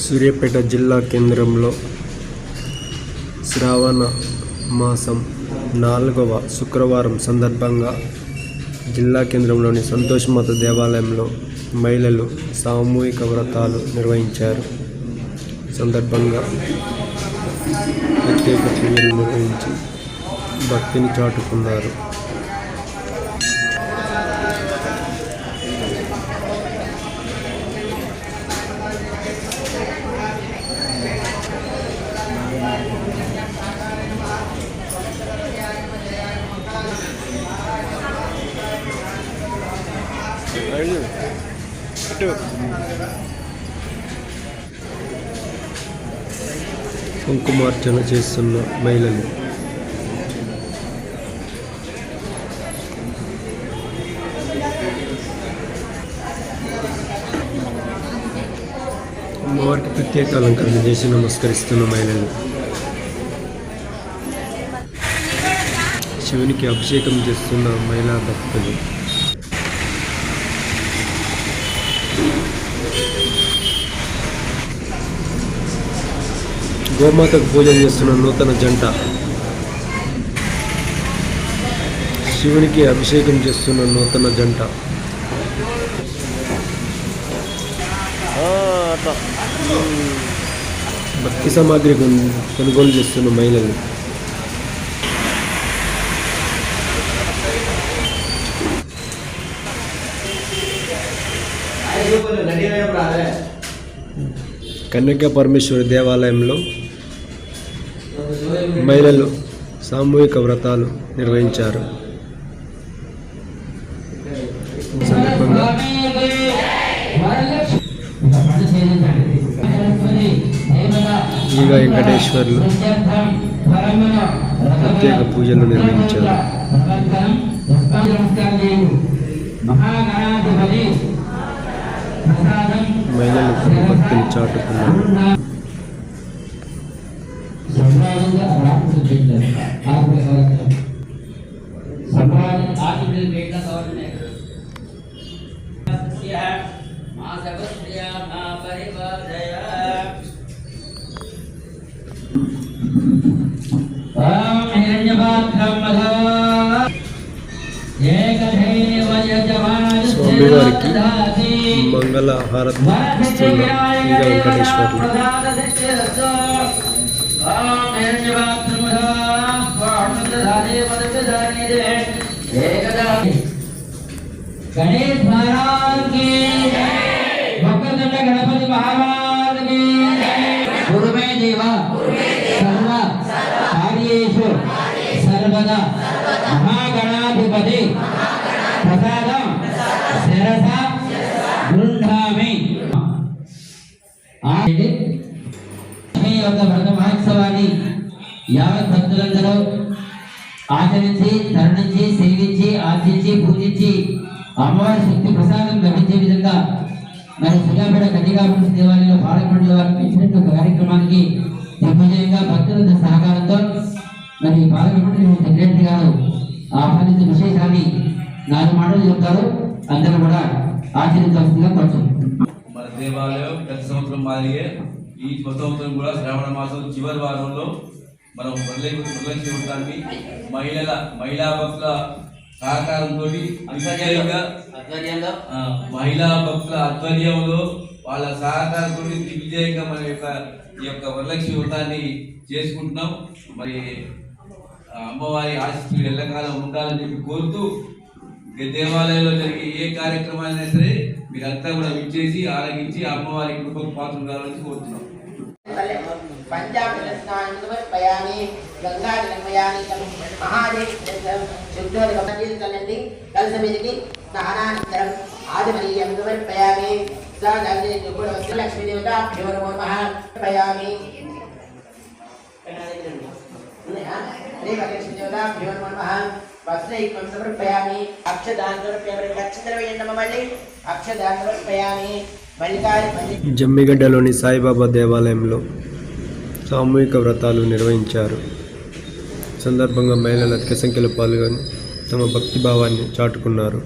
సూర్యాపేట జిల్లా కేంద్రంలో శ్రావణ మాసం నాలుగవ శుక్రవారం సందర్భంగా జిల్లా కేంద్రంలోని సంతోషమాత దేవాలయంలో మహిళలు సామూహిక వ్రతాలు నిర్వహించారు. సందర్భంగా ప్రత్యేక పూజలు నిర్వహించి భక్తిని చాటుకున్నారు. కుంకుమార్చన చేస్తున్న మహిళలు అమ్మవారికి ప్రత్యేక అలంకరణ చేసి నమస్కరిస్తున్న మహిళలు శివునికి అభిషేకం చేస్తున్న మహిళా భక్తులు గోమాతకు పూజ చేస్తున్న నూతన జంట. శివునికి అభిషేకం చేస్తున్న నూతన జంట. భక్తి సామాగ్రి కొనుగోలు చేస్తున్న మహిళలు. కన్యకా పరమేశ్వరి దేవాలయంలో మహిళలు సామూహిక వ్రతాలు నిర్వహించారు. సందర్భంగా ఈగ వెంకటేశ్వర్లు ప్రత్యేక పూజలు నిర్వహించారు. మహిళలు తమ భక్తిని చాటుకున్నారు స్వామివారికి మంగళ హారతి ఇస్తున్న ఈగ వెంకటేశ్వర్లు गणेश महाराज की भक्तदंड गणपति महाराज की गुरुमे देवा सर्व कार्येषु सर्वदा महागणाधिपति प्रसादं शिरसा गृह्णामि ఆది యొక్క వ్రత మహోత్సవాన్ని యావత్ భక్తులందరూ ఆచరించి తరణించి సేవించి ఆర్జించి పూజించి అమ్మవారి శక్తి ప్రసాదం లభించే విధంగా మరి సుజాపేట కన్యకాపురం దేవాలయంలో పాలకొండల వారికి ఇచ్చినట్టు ఒక కార్యక్రమానికి దిగ్విజయంగా భక్తుల సహకారంతో మరి పాలకొండ సెక్రటరీ గారు ఆహ్వానించిన విశేషాన్ని నాలుగు మాటలు చెప్తారు. అందరూ కూడా ఆచరించవలసిందిగా కోరుతున్నాం. మన దేవాలయం ప్రతి సంవత్సరం మాదిరిగే ఈ కొత్త సంవత్సరం కూడా శ్రావణ మాసం చివరి వారంలో మనం వరలక్ష్మి వ్రతాన్ని మహిళల మహిళా భక్తుల సహకారంతో మహిళా భక్తుల ఆధ్వర్యంలో వాళ్ళ సహకారంతో దిగ్విజయంగా మన యొక్క ఈ యొక్క వరలక్ష్మి వ్రతాన్ని చేసుకుంటున్నాం. మరి అమ్మవారి ఆశీస్సులు ఎల్లకాలం ఉండాలని చెప్పి కోరుతూ దేవాలయంలో జరిగే ఏ కార్యక్రమాలైనా సరే మీరంతా కూడా విచ్చేసి ఆలగించి అమ్మవారి కృపకు పాత్ర కావాలని కోరుతున్నాం పంజాబ్ సమర్పయామి గంగా మహాదేవ్ శుద్ధోదకండి కలస మీదకి స్నానానంతరం ఆదిమనీయం సమర్పయామి లక్ష్మీదేవతాభ్యో నమో నమః సమర్పయామి లక్ష్మీదేవతాభ్యో నమో నమః సమర్పయామి అక్షదాన్ సమర్పయామి నక్షత్రం వేయండి మళ్ళీ అక్షదాన్ సమర్పయామి జమ్మిగడ్డలోని సాయిబాబా దేవాలయంలో సామూహిక వ్రతాలు నిర్వహించారు. సందర్భంగా మహిళలు అధిక సంఖ్యలో పాల్గొని తమ భక్తిభావాన్ని చాటుకున్నారు.